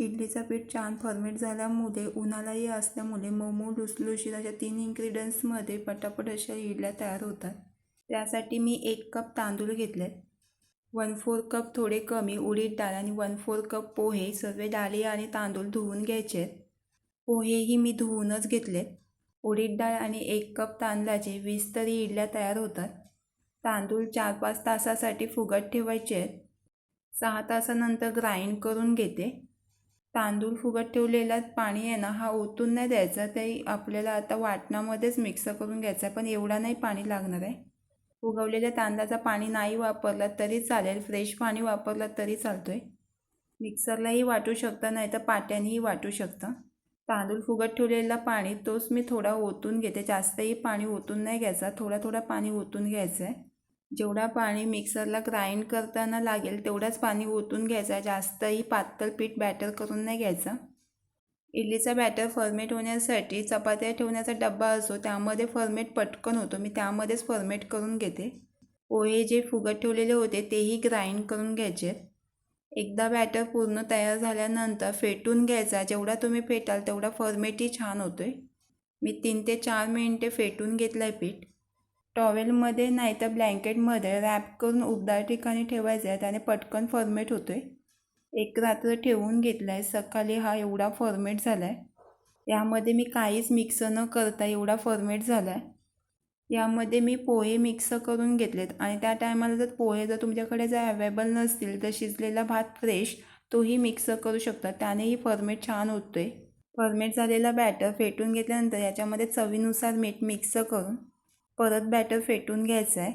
इडलीचं पीठ छान फर्मेट झाल्यामुळे उन्हाळाही असल्यामुळे मऊ लुसलुशीत अशा तीन इन्ग्रेडियंट्समध्ये पटापट अशा इडल्या तयार होतात. त्यासाठी मी एक कप तांदूळ घेतले. वन फोर कप थोडे कमी उडीद डाळ आणि वन फोर कप पोहे सर्व डाळी आणि तांदूळ धुवून घ्यायचे. पोहेही मी धुवूनच घेतले. उडीद डाळ आणि एक कप तांदळाचे वीस तरी इडल्या तयार होतात. तांदूळ चार पाच तासासाठी फुगत ठेवायचे. आहेत सहा तासानंतर ग्राइंड करून घेते. तांदूळ फुगत ठेवलेला पाणी आहे ना हा ओतून नाही द्यायचा ते आपल्याला आता वाटणामध्येच मिक्स करून घ्यायचा पण एवढा नाही पाणी लागणार आहे. उगवलेल्या तांदळाचं पाणी नाही वापरला तरी चालेल फ्रेश पाणी वापरलं तरी चालतो आहे मिक्सरलाही वाटू शकता नाही तर पाट्यानेही वाटू शकता. तांदूळ फुगत ठेवलेला पाणी तोच मी थोडा ओतून घेते जास्तही पाणी ओतून नाही घ्यायचा थोडा थोडा पाणी ओतून घ्यायचं आहे जेवढा पाणी मिक्सरला ग्राइंड करताना लागेल तेवढाच पाणी ओतून घ्यायचा. जास्तही पातळ पीठ बॅटर करून नाही घ्यायचा. इडलीचा बॅटर फर्मेट होण्यासाठी चपात्या ठेवण्याचा डब्बा असो त्यामध्ये फर्मेट पटकन होतो. मी त्यामध्येच फर्मेट करून घेते. पोहे जे फुगत ठेवलेले होते तेही ग्राइंड करून घ्यायचे. एकदा बॅटर पूर्ण तयार झाल्यानंतर फेटून घ्यायचा. जेवढा तुम्ही फेटाल तेवढा फर्मेटही छान होतो आहे मी तीन ते चार मिनटे फेटून घेतलं आहे पीठ. टॉवेलमध्ये नाही तर ब्लँकेटमध्ये रॅप करून उबदार ठिकाणी ठेवायचं आहे. त्याने पटकन फॉर्मेट होतो आहे एक रात्र ठेवून घेतला आहे सकाळी हा एवढा फॉर्मेट झाला आहे यामध्ये मी काहीच मिक्स न करता एवढा फॉर्मेट झाला आहे यामध्ये मी पोहे मिक्स करून घेतलेत. आणि त्या टायमाला जर पोहे जर तुमच्याकडे जर अवेलेबल नसतील तर शिजलेला भात फ्रेश तोही मिक्स करू शकता. त्यानेही फॉर्मेट छान होतो आहे फॉर्मेट झालेला बॅटर फेटून घेतल्यानंतर याच्यामध्ये चवीनुसार मीठ मिक्स करून परत बॅटर फेटून घ्यायचं आहे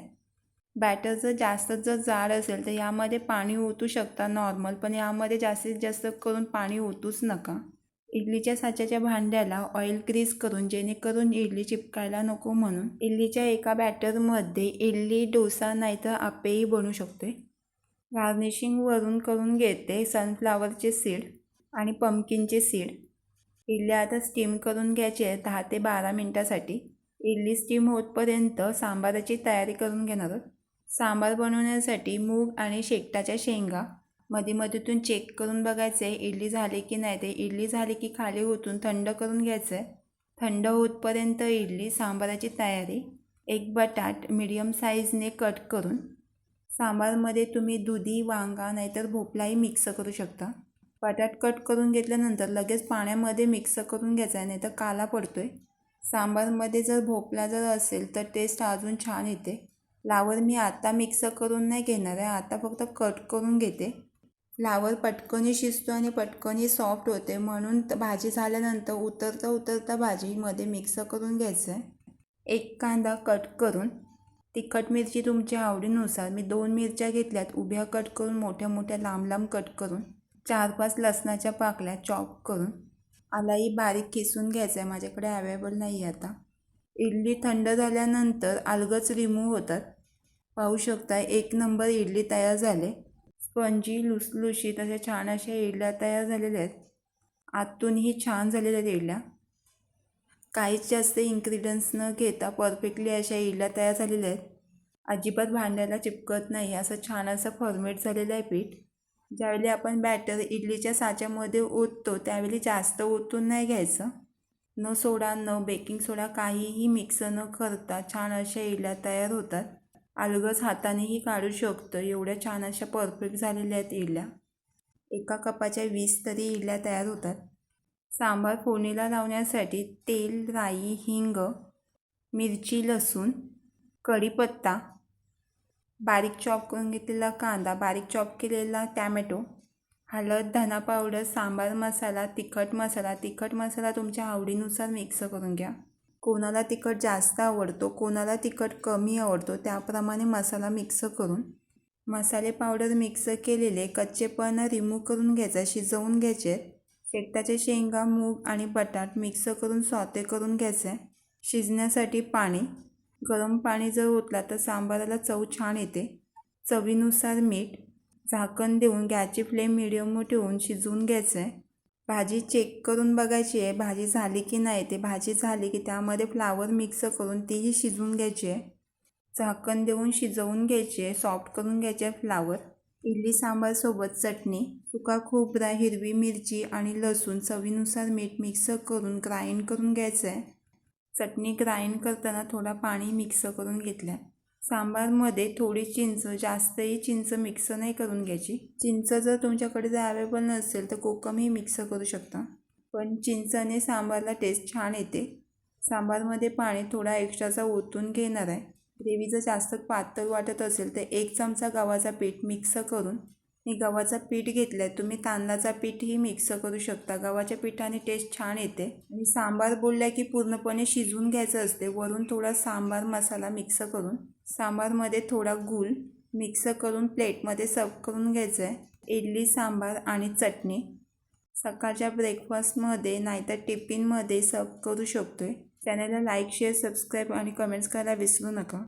बॅटर जर जास्त जर जाड असेल तर यामध्ये पाणी ओतू शकता नॉर्मल पण यामध्ये जास्तीत जास्त करून पाणी ओतूच नका. इडलीच्या साच्याच्या भांड्याला ऑइल ग्रीस करून जेणेकरून इडली चिपकायला नको म्हणून. इडलीच्या एका बॅटरमध्ये इडली डोसा नाहीतर आपेही बनू शकते गार्निशिंग वरून करून घेते सनफ्लावरचे सीड आणि पम्पकिनचे सीड इडल्या आता स्टीम करून घ्यायचे दहा ते बारा मिनटासाठी. इडली स्टीम होतपर्यंत सांबाराची तयारी करून घेणार आहोत. सांबार बनवण्यासाठी मूग आणि शेकटाच्या शेंगा मध्ये मधीतून चेक करून बघायचं आहे इडली झाली की नाही. ते इडली झाली की खाली ओतून थंड करून घ्यायचं आहे थंड होतपर्यंत इडली सांबाराची तयारी. एक बटाट मिडियम साईजने कट करून सांबारमध्ये तुम्ही दुधी वांगा नाहीतर भोपळाही मिक्स करू शकता. बटाट कट करून घेतल्यानंतर लगेच पाण्यामध्ये मिक्स करून घ्यायचा आहे नाही तर काला पडतो आहे सांबारमध्ये जर भोपळा जर असेल तर टेस्ट अजून छान येते. फ्लावर मी आता मिक्स करून नाही घेणार आहे आता फक्त कट करून घेते. फ्लावर पटकनी शिजतो आणि पटकनही सॉफ्ट होते म्हणून भाजी झाल्यानंतर उतरता उतरता भाजीमध्ये मिक्स करून घ्यायचं आहे. एक कांदा कट करून तिखट मिरची तुमच्या आवडीनुसार मी दोन मिरच्या घेतल्यात उभ्या कट करून मोठ्या मोठ्या लांब लांब कट करून चार पाच लसणाच्या पाकल्या चॉप करून आलाही बारीक किसून घ्यायचा आहे माझ्याकडे अवेलेबल नाही आहे आता. इडली थंड झाल्यानंतर अलगच रिमूव्ह होतात. पाहू शकता एक नंबर इडली तयार झाले. स्पंजी लुसलुशीत अशा छान अशा इडल्या तयार झालेल्या आहेत. आतूनही छान झालेल्या आहेत इडल्या. काहीच जास्त इन्ग्रेडियंट्स न घेता परफेक्टली अशा इडल्या तयार झालेल्या आहेत. अजिबात भांड्याला चिपकत नाही असं छान असं फॉर्मेट झालेलं आहे पीठ. ज्यावेळी आपण बॅटर इडलीच्या साच्यामध्ये ओततो त्यावेळी जास्त ओतून नाही घ्यायचं. न सोडा न बेकिंग सोडा काहीही मिक्स न करता छान अशा इडल्या तयार होतात. अलगच हातानेही काढू शकतो. एवढ्या छान अशा परफेक्ट झालेल्या आहेत इडल्या. एका कपाच्या वीस तरी इडल्या तयार होतात. सांबार फोडणीला लावण्यासाठी तेल राई हिंग मिरची लसूण कढीपत्ता बारीक चॉप करून घेतलेला कांदा बारीक चॉप केलेला टॅमॅटो हळद धना पावडर सांबार मसाला तिखट मसाला. तिखट मसाला तुमच्या आवडीनुसार मिक्स करून घ्या. कोणाला तिखट जास्त आवडतो कोणाला तिखट कमी आवडतो त्याप्रमाणे मसाला मिक्स करून. मसाले पावडर मिक्स केलेले कच्चेपण रिमूव्ह करून घ्यायचा शिजवून घ्यायचे. शेकटाचे शेंगा मूग आणि बटाट मिक्स करून सॉते करून घ्यायचे. शिजण्यासाठी पाणी गरम पाणी जर ओतला तर सांबाराला चव छान येते. चवीनुसार मीठ झाकण देऊन गॅसची फ्लेम मिडियम ठेवून शिजवून घ्यायचं आहे भाजी चेक करून बघायची आहे भाजी झाली की नाही. ते भाजी झाली की त्यामध्ये फ्लावर मिक्स करून तीही शिजवून घ्यायची आहे. झाकण देऊन शिजवून घ्यायची आहे सॉफ्ट करून घ्यायचे आहे फ्लावर इडली सांबारसोबत चटणी सुका खोबरा हिरवी मिरची आणि लसूण चवीनुसार मीठ मिक्स करून ग्राइंड करून घ्यायचं आहे चटणी ग्राइंड करताना थोडा पाणी मिक्स करून घेतल्या सांबारमध्ये थोडी चिंच जास्तही चिंच मिक्स नाही करून घ्यायची. चिंच जर तुमच्याकडे जर अवेलेबल नसेल तर कोकमही मिक्स करू शकता. पण चिंचने सांबारला टेस्ट छान येते. सांबारमध्ये पाणी थोडा एक्स्ट्राचा ओतून घेणार आहे. ग्रेव्ही जर जास्त पातळ वाटत असेल तर एक चमचा गव्हाचा पीठ मिक्स करून मी गव्हाचा पीठ घेतलं आहे तुम्ही तांदळाचा पीठही मिक्स करू शकता. गव्हाच्या पिठाने टेस्ट छान येते. आणि सांबार बोलल्या की पूर्णपणे शिजवून घ्यायचं असते. वरून थोडा सांबार मसाला मिक्स करून सांबारमध्ये थोडा गूळ मिक्स करून प्लेटमध्ये सर्व करून घ्यायचं आहे इडली सांबार आणि चटणी. सकाळच्या ब्रेकफास्टमध्ये नाहीतर टिफिनमध्ये सर्व करू शकतो आहे चॅनलला लाईक शेअर सबस्क्राईब आणि कमेंट्स करायला विसरू नका.